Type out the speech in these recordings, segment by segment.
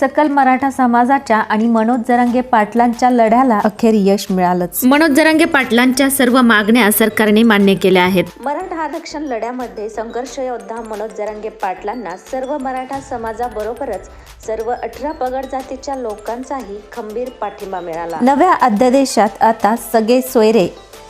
सकल मराठा समाजाच्या आणि मनोज जरांगे पाटलांच्या लढ्याला अखेर यश मिळालंच. मनोज जरांगे पाटलांच्या सर्व मागण्या सरकारने मान्य केल्या आहेत. मराठा आरक्षण लढ्यामध्ये संघर्ष योद्धा मनोज जरांगे पाटलांना सर्व मराठा समाजाबरोबरच सर्व अठरा पगड जातीच्या लोकांचाही खंबीर पाठिंबा मिळाला. नव्या अध्यादेशात आता सगळे सोयरे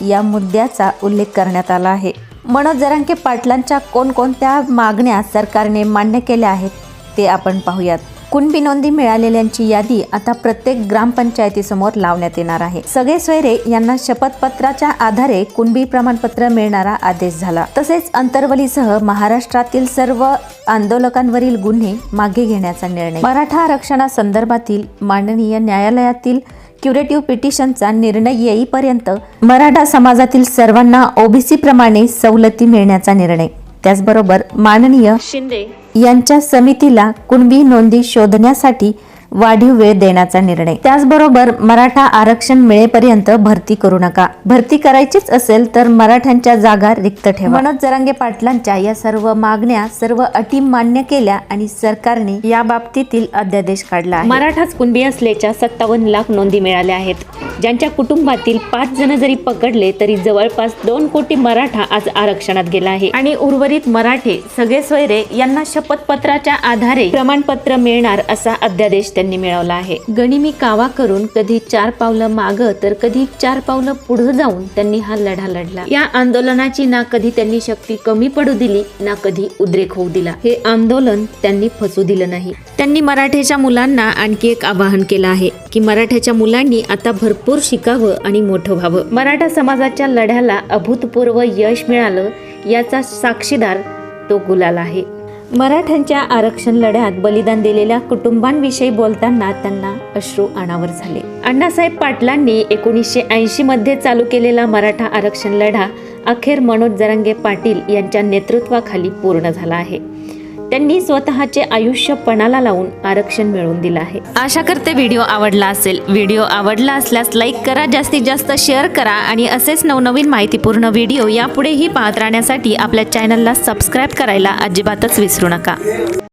या मुद्द्याचा उल्लेख करण्यात आला आहे. मनोज जरांगे पाटलांच्या कोणकोणत्या मागण्या सरकारने मान्य केल्या आहेत ते आपण पाहूयात. कुणबी नोंदी मिळालेल्यांची यादी आता प्रत्येक ग्रामपंचायतीसमोर लावण्यात येणार आहे. सगळे सोयरे यांना शपथपत्राच्या आधारे कुणबी प्रमाणपत्र मिळणारा आदेश झाला. तसेच अंतर्वलीसह महाराष्ट्रातील सर्व आंदोलकांवरील गुन्हे मागे घेण्याचा निर्णय. मराठा आरक्षणासंदर्भातील माननीय न्यायालयातील क्युरेटिव्ह पिटिशनचा निर्णय येईपर्यंत मराठा समाजातील सर्वांना ओबीसी प्रमाणे सवलती मिळण्याचा निर्णय. त्याचबरोबर माननीय शिंदे. यांच्या समितीला कुणबी नोंदी शोधण्यासाठी वाढीव वेळ देण्याचा निर्णय. त्याचबरोबर मराठा आरक्षण मिळेपर्यंत भरती करू नका. भरती करायचीच असेल तर मराठ्यांच्या जागा रिक्त ठेवा. मनोज जरांगे पाटलांच्या या सर्व मागण्या सर्व अटी मान्य केल्या आणि सरकारने या बाबतीतील अध्यादेश काढला आहे. मराठाच कुणबी असल्याच्या सत्तावन्न लाख नोंदी मिळाल्या आहेत. ज्यांच्या कुटुंबातील पाच जण जरी पकडले तरी जवळपास दोन कोटी मराठा आज आरक्षणात गेला आहे. आणि उर्वरित मराठे सगळे सोयरे यांना शपथपत्राच्या आधारे प्रमाणपत्र मिळणार असा अध्यादेश त्यांनी मिळवला आहे. गणिमी कावा करून कधी चार पावलं माग तर कधी चार पावलं पुढे जाऊन त्यांनी हा लढा लढला. या आंदोलनाची ना कधी त्यांनी शक्ती कमी पडू दिली ना कधी उद्रेक होऊ दिला. हे आंदोलन त्यांनी फसू दिलं नाही. त्यांनी मराठ्याच्या मुलांना आणखी एक आवाहन केलं आहे की मराठ्याच्या मुलांनी आता भरपूर शिकावं आणि मोठं व्हावं. मराठा समाजाच्या लढ्याला अभूतपूर्व यश मिळालं याचा साक्षीदार तो गुलाल आहे. मराठ्यांच्या आरक्षण लढ्यात बलिदान दिलेल्या कुटुंबांविषयी बोलताना त्यांना अश्रू अनावर झाले. अण्णासाहेब पाटलांनी एकोणीसशे ऐंशी मध्ये चालू केलेला मराठा आरक्षण लढा अखेर मनोज जरांगे पाटील यांच्या नेतृत्वाखाली पूर्ण झाला आहे. त्यांनी स्वतःचे आयुष्य पणाला लावून आरक्षण मिळवून दिलं आहे. आशा करते व्हिडिओ आवडला असेल. व्हिडिओ आवडला असल्यास लाईक करा जास्तीत जास्त शेअर करा आणि असेच नवनवीन माहितीपूर्ण व्हिडिओ यापुढेही पाहत राहण्यासाठी आपल्या चॅनलला सबस्क्राईब करायला अजिबातच विसरू नका.